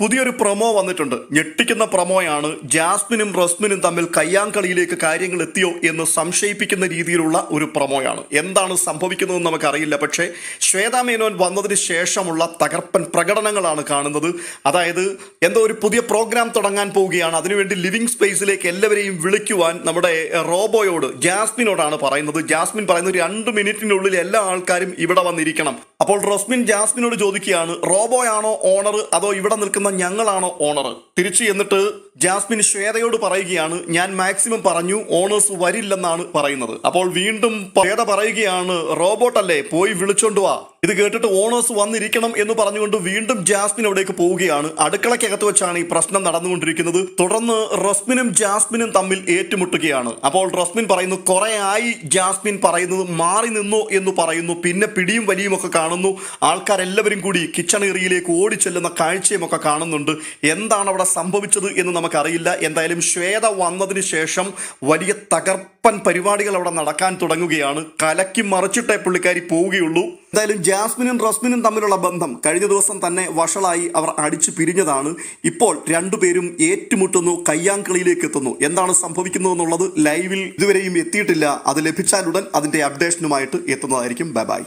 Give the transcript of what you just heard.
പുതിയൊരു പ്രൊമോ വന്നിട്ടുണ്ട്. ഞെട്ടിക്കുന്ന പ്രൊമോയാണ് ജാസ്മിനും റസ്മിനും തമ്മിൽ കയ്യാങ്കളിയിലേക്ക് കാര്യങ്ങൾ എത്തിയോ എന്ന് സംശയിപ്പിക്കുന്ന രീതിയിലുള്ള ഒരു പ്രൊമോയാണ്. എന്താണ് സംഭവിക്കുന്നതെന്ന് നമുക്കറിയില്ല. പക്ഷേ ശ്വേതാ മേനോൻ വന്നതിന് ശേഷമുള്ള തകർപ്പൻ പ്രകടനങ്ങളാണ് കാണുന്നത്. അതായത് എന്തോ ഒരു പുതിയ പ്രോഗ്രാം തുടങ്ങാൻ പോവുകയാണ്. അതിനുവേണ്ടി ലിവിംഗ് സ്പേസിലേക്ക് എല്ലാവരെയും വിളിക്കുവാൻ നമ്മുടെ റോബോയോട് ജാസ്മിനോടാണ് പറയുന്നത്. ജാസ്മിൻ പറയുന്നത് രണ്ട് മിനിറ്റിനുള്ളിൽ എല്ലാ ആൾക്കാരും ഇവിടെ വന്നിരിക്കണം. അപ്പോൾ റസ്മിൻ ജാസ്മിനോട് ചോദിക്കുകയാണ് റോബോയാണോ ഓണർ അതോ ഇവിടെ നിൽക്കുന്ന ഞങ്ങളാണോ ഓണർ തിരിച്ചു എന്നിട്ട് ജാസ്മിൻ ശ്വേതയോട് പറയുകയാണ് ഞാൻ മാക്സിമം പറഞ്ഞു ഓണേഴ്സ് വരില്ലെന്നാണ് പറയുന്നത്. അപ്പോൾ വീണ്ടും ശ്വേത പറയുകയാണ് റോബോട്ട് അല്ലേ പോയി വിളിച്ചോണ്ട് വാ. ഇത് കേട്ടിട്ട് ഓണേഴ്സ് വന്നിരിക്കണം എന്ന് പറഞ്ഞുകൊണ്ട് വീണ്ടും ജാസ്മിൻ അവിടേക്ക് പോവുകയാണ്. അടുക്കളയ്ക്കകത്ത് വെച്ചാണ് ഈ പ്രശ്നം നടന്നുകൊണ്ടിരിക്കുന്നത്. തുടർന്ന് റസ്മിനും ജാസ്മിനും തമ്മിൽ ഏറ്റുമുട്ടുകയാണ്. അപ്പോൾ റസ്മിൻ പറയുന്നു കുറെ ആയി ജാസ്മിൻ പറയുന്നത് മാറി നിന്നു എന്ന് പറയുന്നു. പിന്നെ പിടിയും വലിയും ഒക്കെ കാണുന്നു. ആൾക്കാരെല്ലാവരും കൂടി കിച്ചൺ ഏറിയയിലേക്ക് ഓടിച്ചെല്ലുന്ന കാഴ്ചയും ഒക്കെ കാണുന്നുണ്ട്. എന്താണ് അവിടെ സംഭവിച്ചത് എന്ന് നമുക്കറിയില്ല. എന്തായാലും ശ്വേത വന്നതിന് ശേഷം വലിയ തകർപ്പൻ പരിപാടികൾ അവിടെ നടക്കാൻ തുടങ്ങുകയാണ്. കലക്കി മറിച്ചിട്ടേ പുള്ളിക്കാരി പോവുകയുള്ളൂ. എന്തായാലും ജാസ്മിനും റസ്മിനും തമ്മിലുള്ള ബന്ധം കഴിഞ്ഞ ദിവസം തന്നെ വഷളായി അവർ അടിച്ചു പിരിഞ്ഞതാണ്. ഇപ്പോൾ രണ്ടുപേരും ഏറ്റുമുട്ടുന്നു കയ്യാങ്കളിയിലേക്ക് എത്തുന്നു. എന്താണ് സംഭവിക്കുന്നതെന്നുള്ളത് ലൈവിൽ ഇതുവരെയും എത്തിയിട്ടില്ല. അത് ലഭിച്ചാലുടൻ അതിന്റെ അപ്ഡേഷനുമായിട്ട് എത്തുന്നതായിരിക്കും. ബൈ.